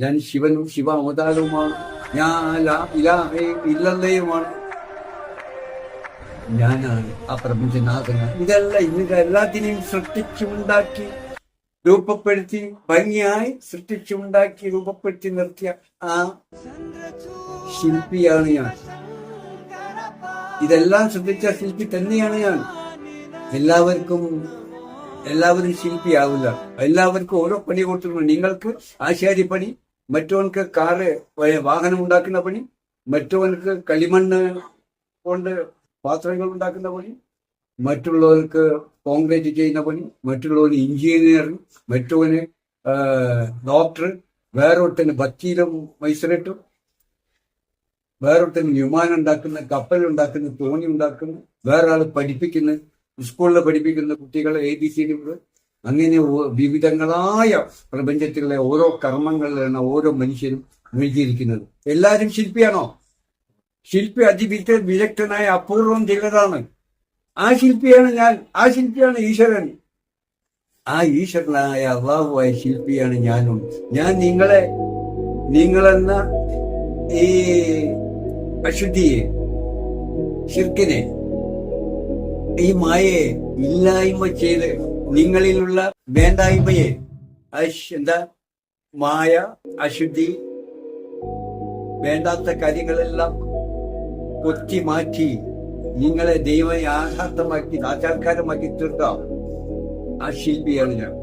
ഞാൻ ശിവനും ശിവ അവതാരവുമാണ് ഞാൻ ഇല്ലല്ലയുമാണ്. ഞാനാണ് ആ പ്രപഞ്ചനാഥനാണ്. ഇതെല്ലാം ഇന്ന് എല്ലാത്തിനെയും സൃഷ്ടിച്ചുണ്ടാക്കി രൂപപ്പെടുത്തി ഭംഗിയായി സൃഷ്ടിച്ചുണ്ടാക്കി രൂപപ്പെടുത്തി നിർത്തിയ ആ ശില്പിയാണ് ഞാൻ. ഇതെല്ലാം ശ്രദ്ധിച്ച ശില്പി തന്നെയാണ് ഞാൻ. എല്ലാവർക്കും എല്ലാവരും ശില്പിയാവില്ല. എല്ലാവർക്കും ഓരോ പണി കൊടുത്തിട്ടുണ്ട് നിങ്ങൾക്ക് ആശാരിപ്പണി മറ്റവർക്ക് കാറ് വാഹനം ഉണ്ടാക്കുന്ന പണി മറ്റവനക്ക് കളിമണ്ണ് കൊണ്ട് പാത്രങ്ങൾ ഉണ്ടാക്കുന്ന പണി മറ്റുള്ളവർക്ക് കോൺക്രീറ്റ് ചെയ്യുന്ന പണി മറ്റുള്ളവന് എഞ്ചിനീയർ മറ്റവന് ഡോക്ടർ വേറൊരുത്തന് ബത്തിയിലും മൈസറിട്ടും വേറൊരുത്തന് വിമാനം ഉണ്ടാക്കുന്ന കപ്പൽ ഉണ്ടാക്കുന്ന തോണി ഉണ്ടാക്കുന്നു വേറെ ആൾ പഠിപ്പിക്കുന്ന സ്കൂളിൽ പഠിപ്പിക്കുന്ന കുട്ടികളെ എ ബി സി ഡി അങ്ങനെ വിവിധങ്ങളായ പ്രപഞ്ചത്തിലെ ഓരോ കർമ്മങ്ങളിലാണ് ഓരോ മനുഷ്യരും മുഴുകിയിരിക്കുന്നത്. എല്ലാവരും ശില്പിയാണോ? ശില്പി അതിവിദ്യ വിദഗ്ധനായ അപൂർവം ചിലതാണ് ആ ശില്പിയാണ് ഞാൻ. ആ ശില്പിയാണ് ഈശ്വരൻ. ആ ഈശ്വരനായ അള്ളാഹുവായ ശില്പിയാണ് ഞാനും. ഞാൻ നിങ്ങളെ നിങ്ങളെന്ന ഈ അശുദ്ധിയെ ശിർക്കിനെ ഈ മായയെ ഇല്ലായ്മ ചെയ്ത് നിങ്ങളിലുള്ള വേണ്ടായ്മയെ എന്താ മായ അശുദ്ധി വേണ്ടാത്ത കാര്യങ്ങളെല്ലാം കൊത്തി മാറ്റി നിങ്ങളെ ദൈവം യാഥാർത്ഥമാക്കി സാക്ഷാത്കാരമാക്കി തീർക്കാം. ആ ശില്പിയാണ് ഞാൻ.